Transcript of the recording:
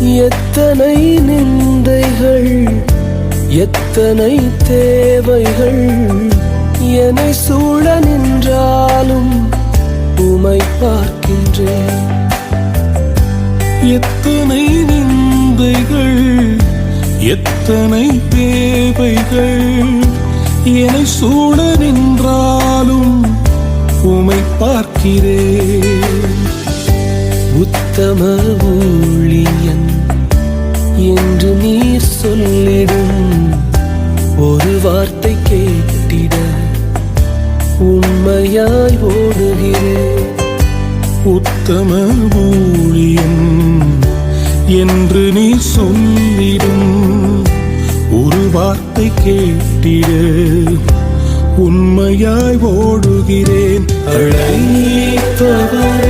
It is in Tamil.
எத்தனை நிந்தைகள் எத்தனை தேவைகள் என்னை சூழ நின்றாலும் உமை பார்க்கின்றேன். எத்தனை நிந்தைகள் எத்தனை தேவைகள் என்னை சூழ நின்றாலும் உமை பார்க்கிறேன். உத்தம ஊழியன் ஒரு வார்த்தை கேட்டிட உண்மையாய் ஓடுகிறேன் உத்தம ஊழியம் என்று நீ சொல்லிடும் ஒரு வார்த்தை கேட்டிட உண்மையாய் ஓடுகிறேன். அழைத்தவரே